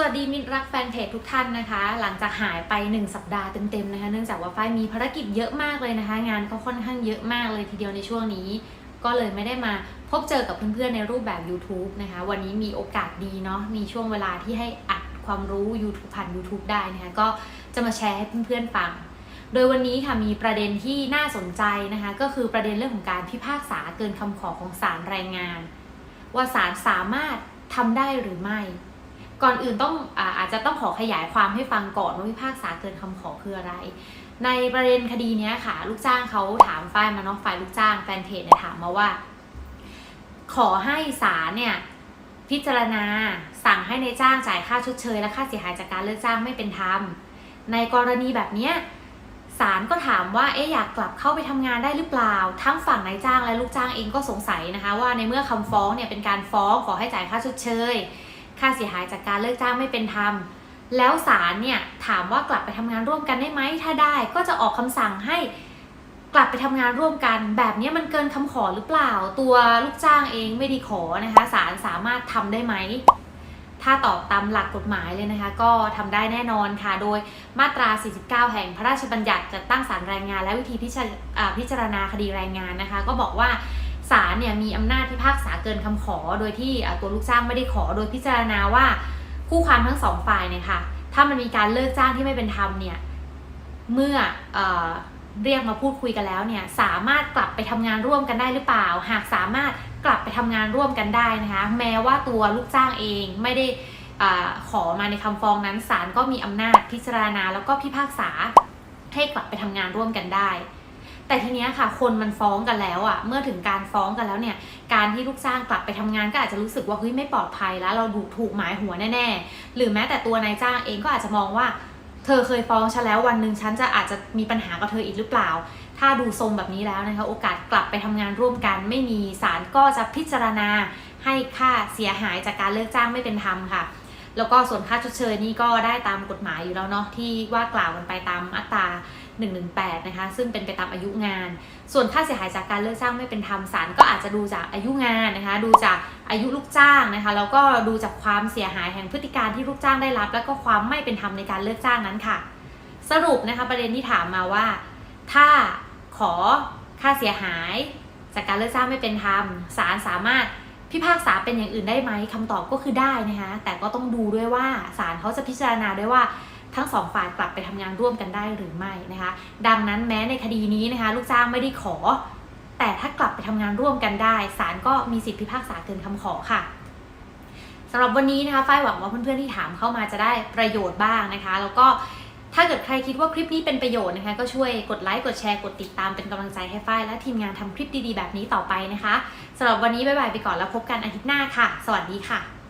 สวัสดีมิตรรักแฟนเพจทุกท่านนะคะ หลังจากหายไป 1 สัปดาห์เต็มๆนะคะ เนื่องจากว่าฝ้ายมีภารกิจเยอะมากเลยนะคะ งานก็ค่อนข้างเยอะมากเลยทีเดียวในช่วงนี้ ก็เลยไม่ได้มาพบเจอกับเพื่อนๆในรูปแบบ YouTube นะคะ วันนี้มีโอกาสดีเนาะมีช่วงเวลาที่ให้อัดความรู้ YouTube ผ่าน YouTube ได้นะคะก็จะมาแชร์ให้เพื่อนๆฟัง โดยวันนี้ค่ะมีประเด็นที่น่าสนใจนะคะ ก็คือประเด็นเรื่องของการพิพากษาเกินคำขอของศาลแรงงาน ว่าศาลสามารถทำได้หรือไม่ ก่อนอื่นต้องอาอาจจะต้องขอขยายความให้ฟังก่อนว่าพิพากษาเกินคำขอคืออะไร ในประเด็นคดีนี้ค่ะ ลูกจ้างเขาถามฝ่ายมาเนาะฝ่ายลูกจ้างแฟนเพจเนี่ยถามมาว่า ขอให้ศาลเนี่ยพิจารณาสั่งให้ในายจ้างจ่ายค่าชดเชย และค่าเสียหายจากการเลิกจ้างไม่เป็นธรรม ในกรณีแบบนี้ศาลก็ถามว่าเอ๊ะอยากกลับเข้าไปทำงานได้หรือเปล่า ทั้งฝั่งนายจ้างและลูกจ้างเองก็สงสัยนะคะ ว่าในเมื่อคำฟ้องเนี่ยเป็นการฟ้องขอให้จ่ายค่าชดเชย ค่าเสียหายจากการเลิกจ้างไม่เป็นธรรม แล้วศาลเนี่ยถามว่ากลับไปทำงานร่วมกันได้ไหมถ้าได้ก็จะออกคำสั่งให้กลับไปทำงานร่วมกัน แบบนี้มันเกินคำขอหรือเปล่า ตัวลูกจ้างเองไม่ได้ขอนะคะศาลสามารถทำได้ไหมถ้าตอบตามหลักกฎหมายเลยนะคะ ก็ทำได้แน่นอนค่ะ โดยมาตรา 49 แห่งพระราชบัญญัติจัดตั้งศาลแรงงาน และวิธีพิจารอ่าพิจารณาคดีแรงงานนะคะ ก็บอกว่า ศาลเนี่ยมีอำนาจพิพากษาเกินคำขอ โดยที่ตัวลูกจ้างไม่ได้ขอ โดยพิจารณาว่าคู่ความทั้งสองฝ่ายเนี่ยค่ะ ถ้ามันมีการเลิกจ้างที่ไม่เป็นธรรมเนี่ย เมื่อเอเรียกมาพูดคุยกันแล้วเนี่ย สามารถกลับไปทำงานร่วมกันได้หรือเปล่า หากสามารถกลับไปทำงานร่วมกันได้นะคะ แม้ว่าตัวลูกจ้างเองไม่ได้อขอมาในคำฟ้องนั้นศาลก็มีอำนาจพิจารณาแล้วก็พิพากษาให้กลับไปทำงานร่วมกันได้ แต่ทีเนี้ยค่ะ คนมันฟ้องกันแล้วอะ่ะ เมื่อถึงการฟ้องกันแล้วเนี่ย การที่ลูกจ้างกลับไปทำงานก็อาจจะรู้สึกว่าเฮ้ยไม่ปลอดภัยแล้วเราถูกถูกหมายหัวแน่ๆ หรือแม้แต่ตัวนายจ้างเองก็อาจจะมองว่า เธอเคยฟ้องฉันแล้ววันหนึ่งฉันจะอาจจะมีปัญหากับเธออีกหรือเปล่า ถ้าดูทรงแบบนี้แล้วนะคะโอกาสกลับไปทำงานร่วมกัน ไม่มีศาลก็จะพิจารณาให้ค่าเสียหายจากการเลิกจ้างไม่เป็นธรรมค่ะแล้วก็ส่วนค่าชดเชยนี่ก็ได้ตามกฎหมายอยู่แล้วเนาะที่ว่ากล่าวกันไปตาม 118 นะคะ ซึ่งเป็นไปตามอายุงาน ส่วนค่าเสียหายจากการเลิกจ้างไม่เป็นธรรมศาลก็อาจจะดูจากอายุงานนะคะ ดูจากอายุลูกจ้างนะคะ แล้วก็ดูจากความเสียหายแห่งพฤติการที่ลูกจ้างได้รับ แล้วก็ความไม่เป็นธรรมในการเลิกจ้างนั้นค่ะ สรุปนะคะประเด็นที่ถามมาว่า ถ้าขอค่าเสียหาย จากการเลิกจ้างไม่เป็นธรรมศาลสามารถพิพากษาเป็นอย่างอื่นได้ไหมคำตอบก็คือได้นะคะแต่ก็ต้องดูด้วยว่าศาลเขาจะพิจารณาด้วยว่า ทั้งสองฝ่ายกลับไปทำงานร่วมกันได้หรือไม่นะคะ ดังนั้นแม้ในคดีนี้นะคะ ลูกจ้างไม่ได้ขอ แต่ถ้ากลับไปทำงานร่วมกันได้ศาลก็มีสิทธิพิพากษาเกินคำขอค่ะสำหรับวันนี้นะคะฝ้ายหวังว่าเพื่อนๆที่ถามเข้ามาจะได้ประโยชน์บ้างนะคะ แล้วก็ถ้าเกิดใครคิดว่าคลิปนี้เป็นประโยชน์นะคะ ก็ช่วยกดไลค์ กดแชร์ กดติดตามเป็นกำลังใจให้ฝ้ายและทีมงานทำคลิปดีๆ แบบนี้ต่อไปนะคะสำหรับวันนี้บ๊ายบายไปก่อนแล้วพบกันอาทิตย์หน้าค่ะ สวัสดีค่ะ